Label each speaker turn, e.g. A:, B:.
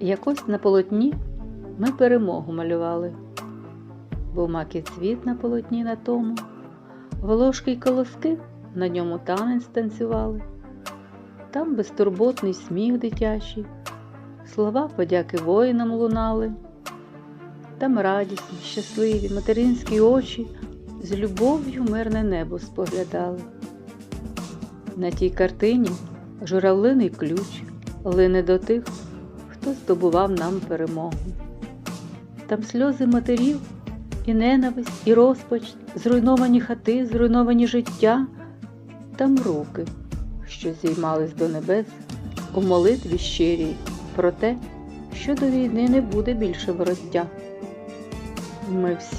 A: Якось на полотні ми перемогу малювали. Був мак і цвіт на полотні на тому, волошки й колоски на ньому танець танцювали. Там безтурботний сміх дитячий, слова подяки воїнам лунали. Там радісні, щасливі материнські очі з любов'ю мирне небо споглядали. На тій картині журавлиний ключ лине до тих, хто здобував нам перемогу. Там сльози матерів, і ненависть, і розпач, зруйновані хати, зруйновані життя, там руки, що зіймались до небес у молитві щирій про те, що до війни не буде більше вороття. Ми всі